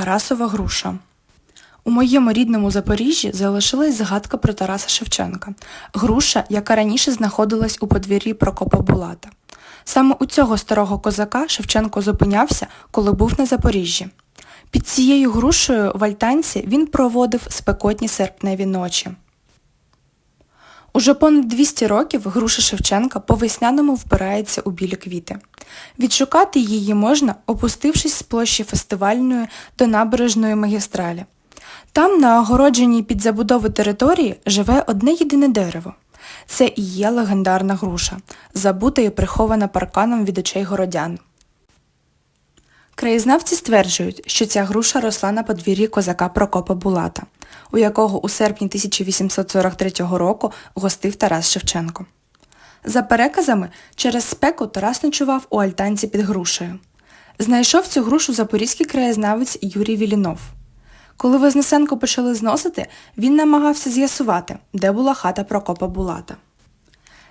Тарасова груша. У моєму рідному Запоріжжі залишилась згадка про Тараса Шевченка, груша, яка раніше знаходилась у подвір'ї Прокопа Булата. Саме у цього старого козака Шевченко зупинявся, коли був на Запоріжжі. Під цією грушею в альтанці він проводив спекотні серпневі ночі. Уже понад 200 років груша Шевченка по весняному вбирається у білі квіти. Відшукати її можна, опустившись з площі фестивальної до набережної магістралі. Там, на огородженій під забудову території, живе одне єдине дерево. Це і є легендарна груша, забута і прихована парканом від очей городян. Краєзнавці стверджують, що ця груша росла на подвір'ї козака Прокопа Булата, у якого у серпні 1843 року гостив Тарас Шевченко. За переказами, через спеку Тарас ночував у альтанці під грушею. Знайшов цю грушу запорізький краєзнавець Юрій Вілінов. Коли Вознесенко почали зносити, він намагався з'ясувати, де була хата Прокопа Булата.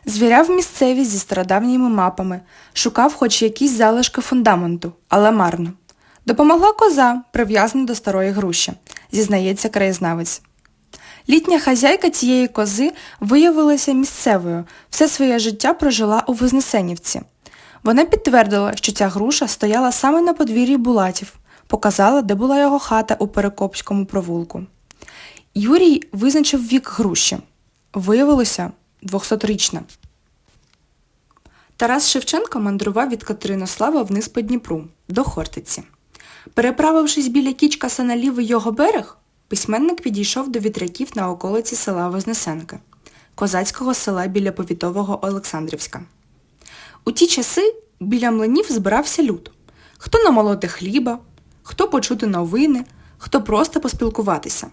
Звіряв місцевість зі стародавніми мапами, шукав хоч якісь залишки фундаменту, але марно. Допомогла коза, прив'язана до старої груші, зізнається краєзнавець. Літня хазяйка цієї кози виявилася місцевою, все своє життя прожила у Вознесенівці. Вона підтвердила, що ця груша стояла саме на подвір'ї Булатів, показала, де була його хата у Перекопському провулку. Юрій визначив вік груші. Виявилося 200-річна. Тарас Шевченко мандрував від Катеринослава вниз по Дніпру, до Хортиці. Переправившись біля Кічкаса на лівий його берег, письменник підійшов до вітряків на околиці села Вознесенки, козацького села біля повітового Олександрівська. У ті часи біля млинів збирався люд. Хто намолоти хліба, хто почути новини, хто просто поспілкуватися.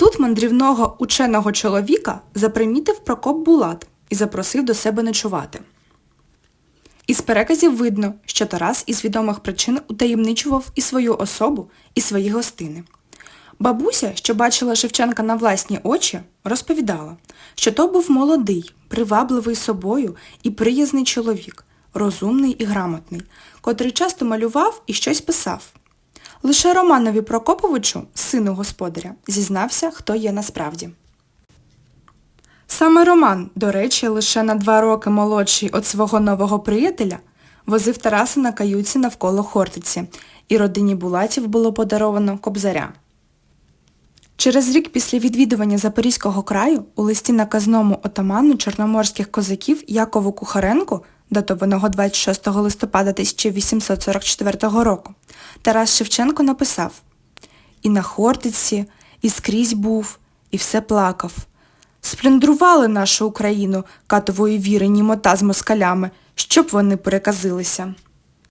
Тут мандрівного ученого чоловіка запримітив Прокоп Булат і запросив до себе ночувати. Із переказів видно, що Тарас із відомих причин утаємничував і свою особу, і свої гостини. Бабуся, що бачила Шевченка на власні очі, розповідала, що то був молодий, привабливий собою і приязний чоловік, розумний і грамотний, котрий часто малював і щось писав. Лише Романові Прокоповичу, сину господаря, зізнався, хто є насправді. Саме Роман, до речі, лише на два роки молодший від свого нового приятеля, возив Тараса на каюці навколо Хортиці, і родині Булатів було подаровано кобзаря. Через рік після відвідування Запорізького краю у листі наказному отаману чорноморських козаків Якову Кухаренку, датованого 26 листопада 1844 року, Тарас Шевченко написав І на Хортиці, і скрізь був, і все плакав. Сплюндрували нашу Україну катової віри німота з москалями, щоб вони переказилися.